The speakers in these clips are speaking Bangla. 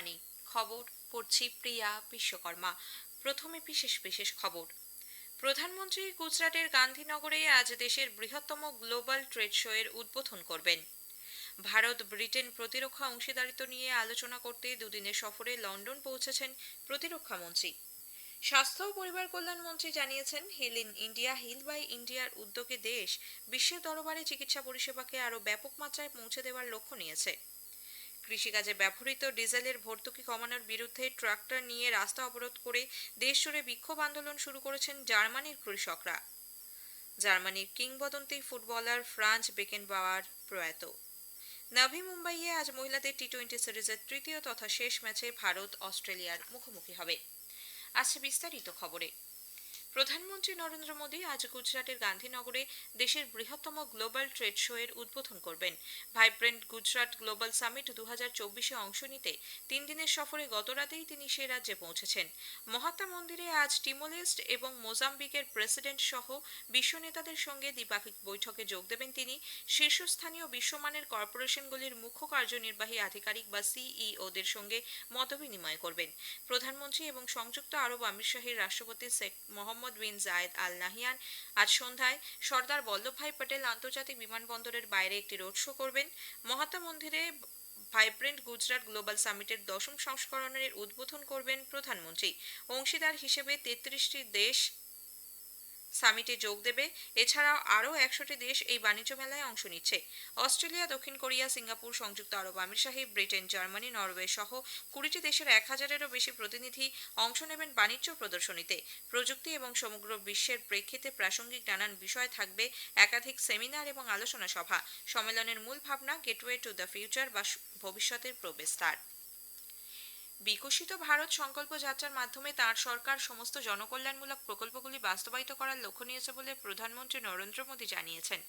বাণী খবর, পড়ছি প্রিয়া বিশ্বকর্মা। প্রথমে বিশেষ বিশেষ খবর। প্রধানমন্ত্রী গুজরাটের গান্ধীনগরে আজ দেশের বৃহত্তম গ্লোবাল ট্রেড শো এর উদ্বোধন করবেন। ভারত, ব্রিটেন প্রতিরক্ষা অংশীদারিত্ব নিয়ে আলোচনা করতে দুদিনের সফরে লন্ডন পৌঁছেছেন প্রতিরক্ষা মন্ত্রী। স্বাস্থ্য ও পরিবার কল্যাণ মন্ত্রী জানিয়েছেন heal in India heal by ইন্ডিয়ার উদ্যোগে দেশ বিশ্বের দরবারে চিকিৎসা পরিষেবাকে আরও ব্যাপক মাত্রায় পৌঁছে দেওয়ার লক্ষ্য নিয়েছে। কৃষিকাজে ব্যবহৃত ডিজেলের ভর্তুকি কমানোর বিরুদ্ধে ট্রাক্টর নিয়ে রাস্তা অবরোধ করে দেশ জুড়ে বিক্ষোভ আন্দোলন শুরু করেছেন জার্মানির কৃষকরা। জার্মানির কিংবদন্তি ফুটবলার ফ্রান্স বেকেনবাওয়ার প্রয়াত। নাভি মুম্বাইয়ে আজ মহিলাদের টি টোয়েন্টি সিরিজের তৃতীয় তথা শেষ ম্যাচে ভারত অস্ট্রেলিয়ার মুখোমুখি হবে। আছে বিস্তারিত খবরে। প্রধানমন্ত্রী নরেন্দ্র মোদী আজ গুজরাটের গান্ধীনগরে দেশের বৃহত্তম গ্লোবাল ট্রেড শো এর উদ্বোধন করবেন। ভাইব্রেন্ট গুজরাট গ্লোবাল সামিট দু চব্বিশে অংশ নিতে তিন দিনের সফরে গতরাতেই তিনি সে রাজ্যে পৌঁছেছেন। মহাত্মা মন্দিরে আজ টিমোলেস্ট এবং মোজাম্বিকের প্রেসিডেন্ট সহ বিশ্ব নেতাদের সঙ্গে দ্বিপাক্ষিক বৈঠকে যোগ দেবেন তিনি। শীর্ষস্থানীয় বিশ্বমানের কর্পোরেশনগুলির মুখ্য কার্যনির্বাহী আধিকারিক বা সিইওদের সঙ্গে মতবিনিময় করবেন। প্রধানমন্ত্রী এবং সংযুক্ত আরব আমির আমিরশাহীর রাষ্ট্রপতি শেখ মোহাম্মদ বিন জায়েদ আল নাহিয়ান আজ সন্ধ্যায় সর্দার বল্লভভাই প্যাটেল আন্তর্জাতিক বিমানবন্দরের বাইরে একটি রোড শো করবেন। মহাত্মা মন্দিরে ভাইব্রেন্ট গুজরাট গ্লোবাল সামিটের দশম সংস্করণের উদ্বোধন করবেন প্রধানমন্ত্রী। অংশীদার হিসেবে তেত্রিশটি দেশ সামিটে যোগ দেবে। এছাড়াও আরও একশোটি দেশ এই বাণিজ্য মেলায় অংশ নিচ্ছে। অস্ট্রেলিয়া, দক্ষিণ কোরিয়া, সিঙ্গাপুর, সংযুক্ত আরব আমির সাহিব ব্রিটেন, জার্মানি, নরওয়ে সহ কুড়িটি দেশের এক হাজারেরও বেশি প্রতিনিধি অংশ নেবেন বাণিজ্য প্রদর্শনীতে। প্রযুক্তি এবং সমগ্র বিশ্বের প্রেক্ষিতে প্রাসঙ্গিক নানান বিষয় থাকবে একাধিক সেমিনার এবং আলোচনা সভা। সম্মেলনের মূল ভাবনা গেটওয়ে টু দ্য ফিউচার বা ভবিষ্যতের প্রবেশ প্রবেশদ্বার। বিকশিত ভারত সংকল্প যাত্রার মাধ্যমে তার সরকার সমস্ত জনকল্যাণমূলক প্রকল্পগুলি বাস্তবায়িত করার লক্ষ্য নিয়েছে বলে প্রধানমন্ত্রী নরেন্দ্র মোদী জানিয়েছেন।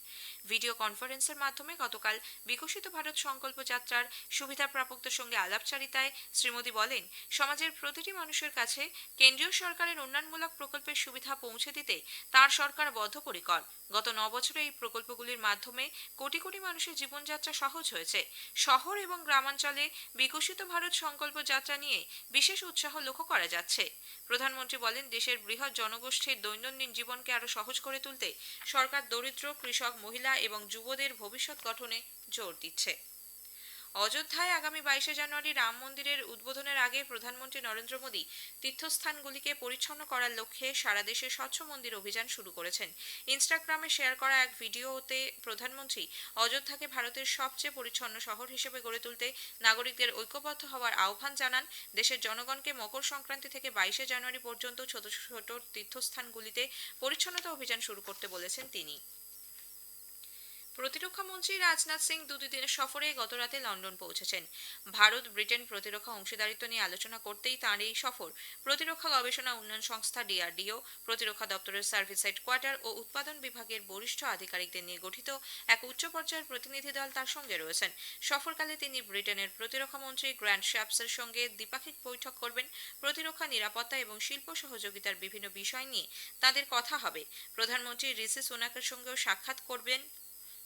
ভিডিও কনফারেন্সের মাধ্যমে গতকাল বিকশিত ভারত সংকল্প যাত্রার সুবিধা প্রাপকদের সঙ্গে আলাপচারিতায় শ্রী মোদী বলেন, সমাজের প্রতিটি মানুষের কাছে কেন্দ্রীয় সরকারের উন্নয়নমূলক প্রকল্পের সুবিধা পৌঁছে দিতে তার সরকার বদ্ধপরিকর। গত ন বছরে এই প্রকল্পগুলির মাধ্যমে কোটি কোটি মানুষের জীবনযাত্রা সহজ হয়েছে। শহর এবং গ্রামাঞ্চলে বিকশিত ভারত সংকল্প যাত্রা নিয়ে বিশেষ উৎসাহ লক্ষ্য করা যাচ্ছে। প্রধানমন্ত্রী বলেন, দেশের বৃহৎ জনগোষ্ঠীর দৈনন্দিন জীবনকে আরও সহজ করে তুলতে সরকার দরিদ্র, কৃষক, মহিলা এবং যুবদের ভবিষ্যৎ গঠনে জোর দিচ্ছে। অযোধ্যায় আগামী বাইশে জানুয়ারি রাম মন্দিরের উদ্বোধনের আগে প্রধানমন্ত্রী নরেন্দ্র মোদী তীর্থস্থানগুলিকে পরিচ্ছন্ন করার লক্ষ্যে সারা দেশে স্বচ্ছ মন্দির অভিযান শুরু করেছেন। ইনস্টাগ্রামে শেয়ার করা এক ভিডিওতে প্রধানমন্ত্রী অযোধ্যাকে ভারতের সবচেয়ে পরিচ্ছন্ন শহর হিসেবে গড়ে তুলতে নাগরিকদের ঐক্যবদ্ধ হওয়ার আহ্বান জানান। দেশের জনগণকে মকর সংক্রান্তি থেকে বাইশে জানুয়ারি পর্যন্ত ছোট ছোট তীর্থস্থানগুলিতে পরিচ্ছন্নতা অভিযান শুরু করতে বলেছেন তিনি। প্রতিরক্ষা মন্ত্রী রাজনাথ সিং দু দিনের সফরে গতরাতে লন্ডন পৌঁছেছেন। ভারত, ব্রিটেন প্রতিরক্ষা অংশীদারিত্ব নিয়ে আলোচনা করতেই তাঁর এই সফর প্রতিরক্ষা গবেষণা উন্নয়ন সংস্থা ডিআরডিও, প্রতিরক্ষা দপ্তরের সার্ভিস হেডকোয়ার্টার ও উৎপাদন বিভাগের বরিষ্ঠ আধিকারিকদের নিয়ে গঠিত এক উচ্চ পর্যায়ের প্রতিনিধি দল তার সঙ্গে রয়েছেন। সফরকালে তিনি ব্রিটেনের প্রতিরক্ষা মন্ত্রী গ্র্যান্ড শ্যাপসের সঙ্গে দ্বিপাক্ষিক বৈঠক করবেন। প্রতিরক্ষা নিরাপত্তা এবং শিল্প সহযোগিতার বিভিন্ন বিষয় নিয়ে তাদের কথা হবে। প্রধানমন্ত্রী ঋষি সোনাকের সঙ্গেও সাক্ষাৎ করবেন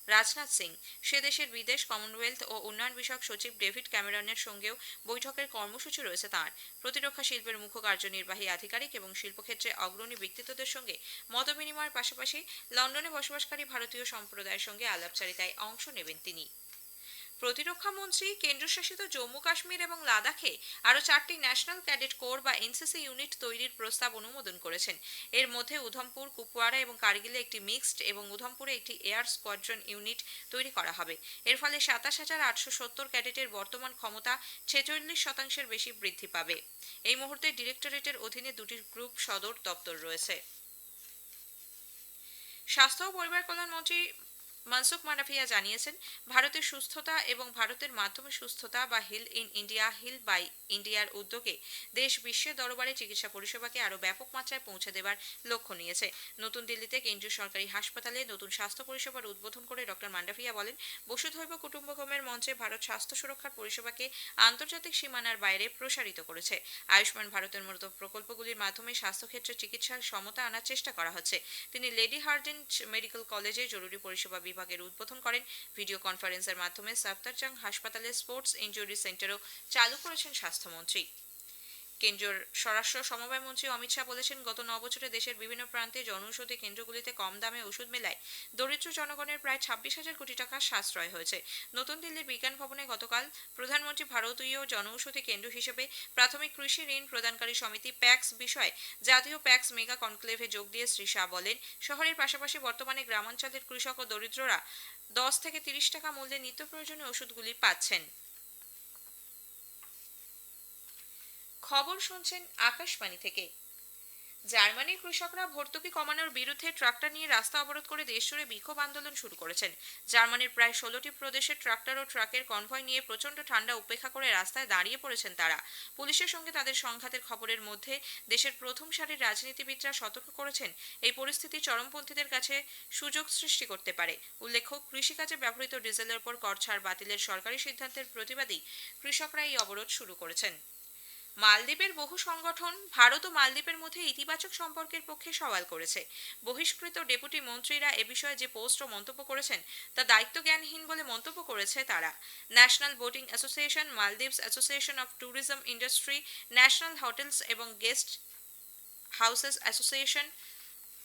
রাজনাথ সিং। সে দেশের বিদেশ কমনওয়েলথ ও উন্নয়ন বিষয়ক সচিব ডেভিড ক্যামেরনের সঙ্গেও বৈঠকের কর্মসূচি রয়েছে তাঁর। প্রতিরক্ষা শিল্পের মুখ্য কার্যনির্বাহী আধিকারিক এবং শিল্পক্ষেত্রে অগ্রণী ব্যক্তিত্বদের সঙ্গে মতবিনিময়ের পাশাপাশি লন্ডনে বসবাসকারী ভারতীয় সম্প্রদায়ের সঙ্গে আলাপচারিতায় অংশ নেবেন তিনি। প্রতিরক্ষা মন্ত্রী, কেন্দ্রশাসিত জম্মু কাশ্মীর এবং লাদাখে আরও চারটি ন্যাশনাল ক্যাডেট কোর বা এনসিসি ইউনিট তৈরির প্রস্তাব অনুমোদন করেছেন। এর মধ্যে উধমপুর কুপওয়াড়া এবং কার্গিলে একটি মিক্সড এবং উধমপুরে একটি এয়ার স্কোয়াড্রন ইউনিট তৈরি করা হবে। এর ফলে সাতাশ হাজার আটশো সত্তর ক্যাডেটের বর্তমান ক্ষমতা ছেচল্লিশ শতাংশের বেশি বৃদ্ধি পাবে। এই মুহূর্তে ডিরেক্টরেটের অধীনে দুটি গ্রুপ সদর দপ্তর রয়েছে। স্বাস্থ্য ও পরিবার কল্যাণ মন্ত্রী মনসুখ মান্ডাভিয়া জানিয়েছেন, ভারতের সুস্থতা এবং ভারতের মাধ্যমে সুস্থতা বা heal in India heal by ইন্ডিয়ার উদ্যোগে দেশ বিশ্বের দরবারে চিকিৎসা পরিষেবাকে আরও ব্যাপক মাত্রায় পৌঁছে দেবার লক্ষ্য নিয়েছে। নতুন দিল্লিতে কেন্দ্রীয় সরকারি হাসপাতালে নতুন স্বাস্থ্য পরিষেবার উদ্বোধন করে ডক্টর মান্ডাভিয়া বলেন, বসুধৈব কুটুম্বকমের মঞ্চে ভারত স্বাস্থ্য সুরক্ষার পরিষেবাকে আন্তর্জাতিক সীমানার বাইরে প্রসারিত করেছে। আয়ুষ্মান ভারতের মতো প্রকল্পগুলির মাধ্যমে স্বাস্থ্যক্ষেত্রে চিকিৎসার সমতা আনার চেষ্টা করা হচ্ছে। তিনি লেডি হার্ডিন মেডিকেল কলেজে জরুরি পরিষেবা বিভাগের উদ্বোধন করেন। ভিডিও কনফারেন্সের মাধ্যমে সাফদারজাং হাসপাতালে স্পোর্টস ইনজুরি সেন্টারও চালু করেছেন স্বাস্থ্যমন্ত্রী। কেন্দ্রীয় স্বরাষ্ট্র সমবায় মন্ত্রী অমিত শাহ বলেছেন, গত ন বছরে দেশের বিভিন্ন প্রান্তে জনৌষধি কেন্দ্রগুলিতে কম দামে ওষুধ মেলায় দরিদ্র জনগণের প্রায় ছাব্বিশ হাজার কোটি টাকা সাশ্রয় হয়েছে। নতুন দিল্লির বিজ্ঞান ভবনে গতকাল প্রধানমন্ত্রী ভারতীয় জনৌষধি কেন্দ্র হিসেবে প্রাথমিক কৃষি ঋণ প্রদানকারী সমিতি প্যাক্স বিষয়ে জাতীয় প্যাক্স মেগা কনক্লেভে যোগ দিয়ে শ্রী শাহ বলেন, শহরের পাশাপাশি বর্তমানে গ্রামাঞ্চলের কৃষক ও দরিদ্ররা দশ থেকে তিরিশ টাকা মূল্যে নিত্য প্রয়োজনীয় ওষুধগুলি পাচ্ছেন। খবর শুনছেন আকাশবাণী থেকে। জার্মানির কৃষকরা ভর্তুকি কমানোর বিরুদ্ধে ট্রাক্টর নিয়ে রাস্তা অবরোধ করে দেশজুড়ে বিক্ষোভ আন্দোলন শুরু করেছেন। জার্মানির প্রায় ষোলোটি প্রদেশে ট্রাক্টর ও ট্রাকের কনভয় নিয়ে প্রচণ্ড ঠান্ডা উপেক্ষা করে রাস্তায় দাঁড়িয়ে পড়েছেন তারা। পুলিশের সঙ্গে তাদের সংঘাতের খবরের মধ্যে দেশের প্রথম সারির রাজনীতিবিদরা সতর্ক করেছেন, এই পরিস্থিতি চরমপন্থীদের কাছে সুযোগ সৃষ্টি করতে পারে। উল্লেখ্য, কৃষিকাজে ব্যবহৃত ডিজেলের উপর কর ছাড় বাতিলের সরকারি সিদ্ধান্তের প্রতিবাদী কৃষকরা এই অবরোধ শুরু করেছেন। মালদ্বীপের বহু সংগঠন ভারত ও মালদ্বীপের মধ্যে ইতিবাচক সম্পর্কের পক্ষে সওয়াল করেছে। বহিষ্কৃত ডেপুটি মন্ত্রীরা এ বিষয়ে যে পোস্ট ও মন্তব্য করেছেন, তা দায়িত্ব জ্ঞানহীন বলে মন্তব্য করেছে তারা। National Boating Association, Maldives Association of Tourism Industry, National Hotels এবং Guest Houses Association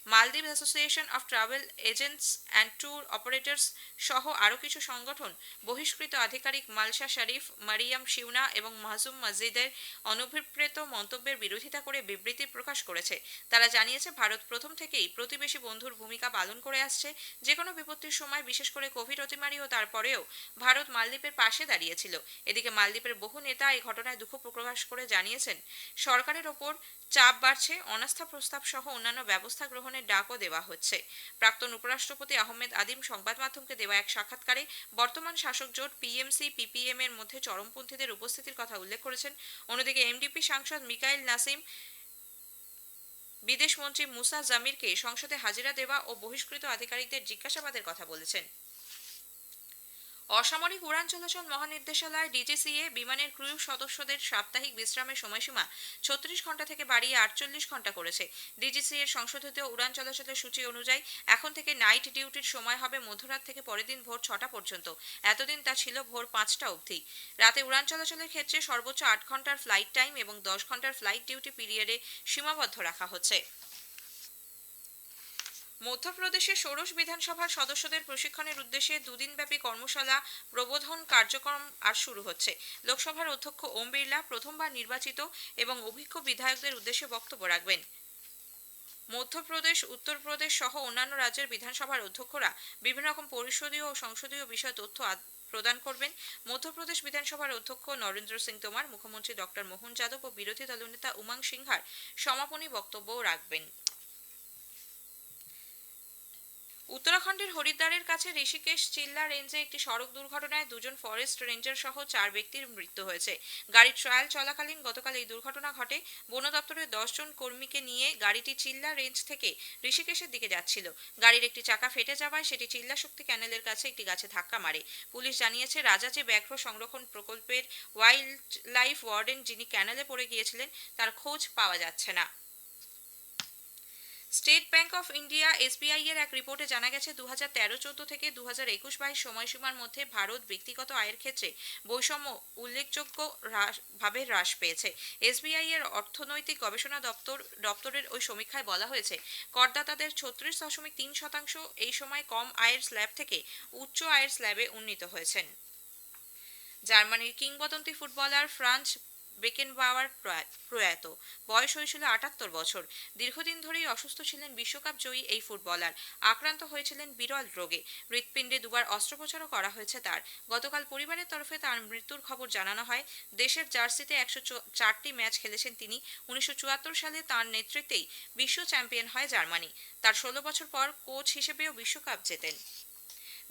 Maldives Association of Travel Agents and Tour Operators সহ আরও কিছু সংগঠন বহিষ্কৃত আধিকারিক মালসা শরীফ, মারিয়াম শিউনা এবং মাহজুম মসজিদের অনভিপ্রেত মন্তব্যের বিরোধিতা করে বিবৃতি প্রকাশ করেছে। তারা জানিয়েছে, ভারত প্রথম থেকেই প্রতিবেশী বন্ধুর ভূমিকা পালন করে আসছে। যে কোনো বিপত্তির সময়, বিশেষ করে কোভিড অতিমারি ও তারপরেও ভারত মালদ্বীপের পাশে দাঁড়িয়েছিল। এদিকে মালদ্বীপের বহু নেতা এই ঘটনায় দুঃখ প্রকাশ করে জানিয়েছেন, সরকারের ওপর চাপ বাড়ছে, অনাস্থা প্রস্তাব সহ অন্যান্য ব্যবস্থা গ্রহণের ডাকও দেওয়া হচ্ছে। প্রাক্তন উপরাষ্ট্রপতি আহমেদ আদিম সংবাদ মাধ্যমকে দেওয়া এক সাক্ষাৎকারে বর্তমান শাসক জোট পিএমসি, পিপিএম এর মধ্যে চরমপন্থীদের উপস্থিতির কথা উল্লেখ করেছেন। অন্যদিকে এমডিপি সাংসদ মিকাইল নাসিম বিদেশমন্ত্রী মুসা জামিরকে সংসদে হাজিরা দেওয়া ও বহিষ্কৃত আধিকারিকদের জিজ্ঞাসাবাদের কথা বলেছেন। অসামরিক উড়ান চলাচল মহানির্দেশালয়, ডিজিসিএ, বিমানের ক্রু সদস্যদের সাপ্তাহিক বিশ্রামের সময়সীমা ছত্রিশ ঘণ্টা থেকে বাড়িয়ে আটচল্লিশ ঘণ্টা করেছে। ডিজিসিএ এর সংশোধিত উড়ান চলাচলের সূচি অনুযায়ী এখন থেকে নাইট ডিউটির সময় হবে মধ্যরাত থেকে পরের দিন ভোর ছটা পর্যন্ত। এতদিন তা ছিল ভোর পাঁচটা অবধি। রাতে উড়ান চলাচলের ক্ষেত্রে সর্বোচ্চ আট ঘণ্টার ফ্লাইট টাইম এবং দশ ঘণ্টার ফ্লাইট ডিউটি পিরিয়ডে সীমাবদ্ধ রাখা হচ্ছে। মধ্যপ্রদেশে ষোড়শ বিধানসভার সদস্যদের প্রশিক্ষণের উদ্দেশ্যে দুদিনব্যাপী কর্মশালা, প্রবোধন কার্যক্রম আর শুরু হচ্ছে। লোকসভার অধ্যক্ষ ওম বিড়লা প্রথমবার নির্বাচিত এবং অভিজ্ঞ বিধায়কদের উদ্দেশ্যে বক্তব্য রাখবেন। মধ্যপ্রদেশ, উত্তরপ্রদেশ সহ অন্যান্য রাজ্যের বিধানসভার অধ্যক্ষরা বিভিন্ন রকম পরিষদীয় ও সংসদীয় বিষয় তথ্য প্রদান করবেন। মধ্যপ্রদেশ বিধানসভার অধ্যক্ষ নরেন্দ্র সিং তোমার, মুখ্যমন্ত্রী ডক্টর মোহন যাদব ও বিরোধী দলনেতা উমাং সিংহার সমাপনী বক্তব্যও রাখবেন। উত্তরাখণ্ডের হরিদ্বারের কাছে ঋষিকেশ চিল্লা রেঞ্জে একটি সড়ক দুর্ঘটনায় দুজন ফরেস্ট রেঞ্জার সহ চার ব্যক্তির মৃত্যু হয়েছে। গাড়ির ট্রায়াল চলাকালীন গতকাল এই দুর্ঘটনা ঘটে। বন দপ্তরের দশজন কর্মীকে নিয়ে গাড়িটি চিল্লা রেঞ্জ থেকে ঋষিকেশের দিকে যাচ্ছিল। গাড়ির একটি চাকা ফেটে যাওয়ায় সেটি চিল্লা শক্তি ক্যানেলের কাছে একটি গাছে ধাক্কা মারে। পুলিশ জানিয়েছে রাজাচি ব্যাঘ্র সংরক্ষণ প্রকল্পের ওয়াইল্ড লাইফ ওয়ার্ডেন যিনি ক্যানেলে পড়ে গিয়েছিলেন, তার খোঁজ পাওয়া যাচ্ছে না। State Bank of India SBI এর এক রিপোর্টে জানা গেছে দু হাজার তেরো, চোদ্দ থেকে দু হাজার একুশ বাইশ সময়সীমার মধ্যে ভারত ব্যক্তিগত আয়ের ক্ষেত্রে বৈষম্য উল্লেখযোগ্য ভাবে হ্রাস পেয়েছে। এসবিআই এর অর্থনৈতিক গবেষণা দপ্তর, দপ্তরের ওই সমীক্ষায় বলা হয়েছে, করদাতাদের ছত্রিশ দশমিক তিন শতাংশ এই সময় কম আয়ের স্ল্যাব থেকে উচ্চ আয়ের স্ল্যাবে উন্নীত হয়েছেন। জার্মানির কিংবদন্তি ফুটবলার ফ্রান্স বেকেনবাওয়ার প্রয়াত। বয়স হয়েছিল আটাত্তর বছর। দীর্ঘদিন ধরেই অসুস্থ ছিলেন বিশ্বকাপ জয়ী এই ফুটবলার। আক্রান্ত হয়েছিলেন বিরল রোগে। হৃৎপিণ্ডে দুবার অস্ত্রোপচারও করা হয়েছে তার। গতকাল পরিবারের তরফে তার মৃত্যুর খবর জানানো হয়। দেশের জার্সিতে একশো চারটি ম্যাচ খেলেছেন তিনি। উনিশশো চুয়াত্তর সালে তার নেতৃত্বেই বিশ্ব চ্যাম্পিয়ন হয় জার্মানি। তার ষোলো বছর পর কোচ হিসেবেও বিশ্বকাপ জেতেন।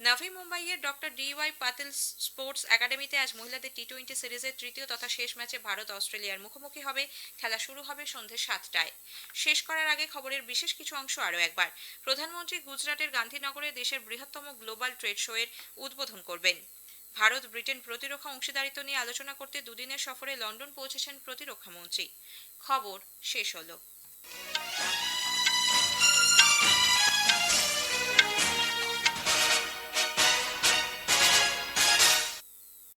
নাভি মুম্বাইয়ের doctor D Y Patil sports একাডেমিতে আজ মহিলাদের টি টোয়েন্টি সিরিজের তৃতীয় তথা শেষ ম্যাচে ভারত অস্ট্রেলিয়ার মুখোমুখি হবে। খেলা শুরু হবে সন্ধে সাতটায়। শেষ করার আগে খবরের বিশেষ কিছু অংশ আরও একবার। প্রধানমন্ত্রী গুজরাটের গান্ধীনগরে দেশের বৃহত্তম গ্লোবাল ট্রেড শো এর উদ্বোধন করবেন। ভারত, ব্রিটেন প্রতিরক্ষা অংশীদারিত্ব নিয়ে আলোচনা করতে দুদিনের সফরে লন্ডন পৌঁছেছেন প্রতিরক্ষা মন্ত্রী। খবর শেষ হলো।